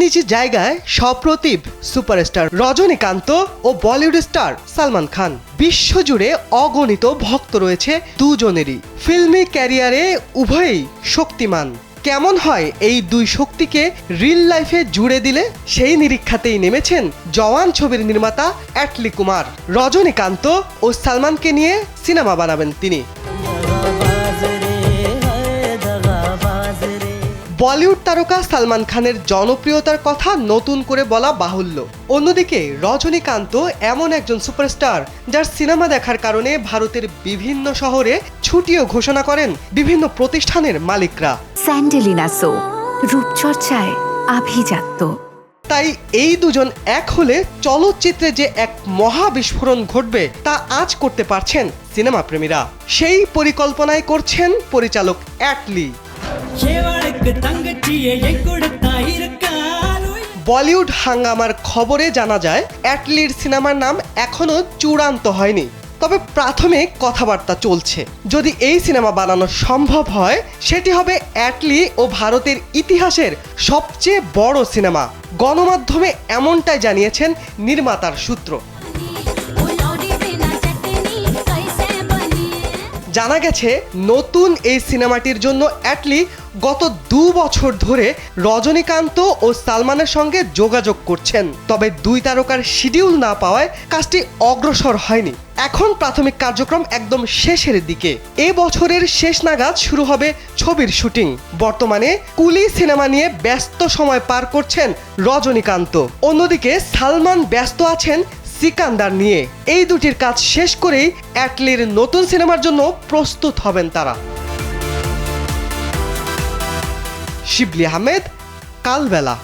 নিজ জায়গায় সপ্রতিভ সুপারস্টার রজনীকান্ত ও বলিউড স্টার সালমান খান। বিশ্বজুড়ে অগণিত ভক্ত রয়েছে দুজনেরই। ফিল্মি ক্যারিয়ারে উভয়ই শক্তিমান। কেমন হয় এই দুই শক্তিকে রিল লাইফে জুড়ে দিলে? সেই নিরীক্ষাতেই নেমেছেন জওয়ান ছবির নির্মাতা অ্যাটলি কুমার। রজনীকান্ত ও সালমানকে নিয়ে সিনেমা বানাবেন তিনি। বলিউড তারকা সালমান খানের জনপ্রিয়তার কথা নতুন করে বলা বাহুল্য। অন্যদিকে রজনীকান্ত এমন একজন সুপারস্টার যার সিনেমা দেখার কারণে ভারতের বিভিন্ন শহরে ছুটিও ঘোষণা করেন বিভিন্ন প্রতিষ্ঠানের মালিকরা। স্যান্ডেলিনা সো রূপচর্চায় আভিজাত্য। তাই এই দুজন এক হলে চলচ্চিত্রে যে এক মহা বিস্ফোরণ ঘটবে তা আজ করতে পারছেন সিনেমা প্রেমীরা সেই পরিকল্পনায় করছেন পরিচালক অ্যাটলি বলিউড হাঙ্গামার খবরে জানা যায়, অ্যাটলির সিনেমার নাম এখনও চূড়ান্ত হয়নি। তবে প্রাথমিক কথাবার্তা চলছে। যদি এই সিনেমা বানানো সম্ভব হয়, সেটি হবে অ্যাটলি ও ভারতের ইতিহাসের সবচেয়ে বড় সিনেমা। গণমাধ্যমে এমনটাই জানিয়েছেন নির্মাতার সূত্র। জানা গেছে, নতুন এই সিনেমাটির জন্য অ্যাটলি গত দু বছর ধরে রজনীকান্ত ও সালমানের সঙ্গে যোগাযোগ করছেন। তবে দুই তারকার শিডিউল না পাওয়ায় কাজটি অগ্রসর হয়নি। এখন প্রাথমিক কার্যক্রম একদম শেষের দিকে। এ বছরের শেষ নাগাদ শুরু হবে ছবির শুটিং। বর্তমানে কুলি সিনেমা নিয়ে ব্যস্ত সময় পার করছেন রজনীকান্ত। অন্যদিকে সালমান ব্যস্ত আছেন সিকান্দার নিয়ে এই দুটির কাজ শেষ করেই অ্যাটলির নতুন সিনেমার জন্য প্রস্তুত হবেন তারা। শিবলি আহমেদ, কালবেলা।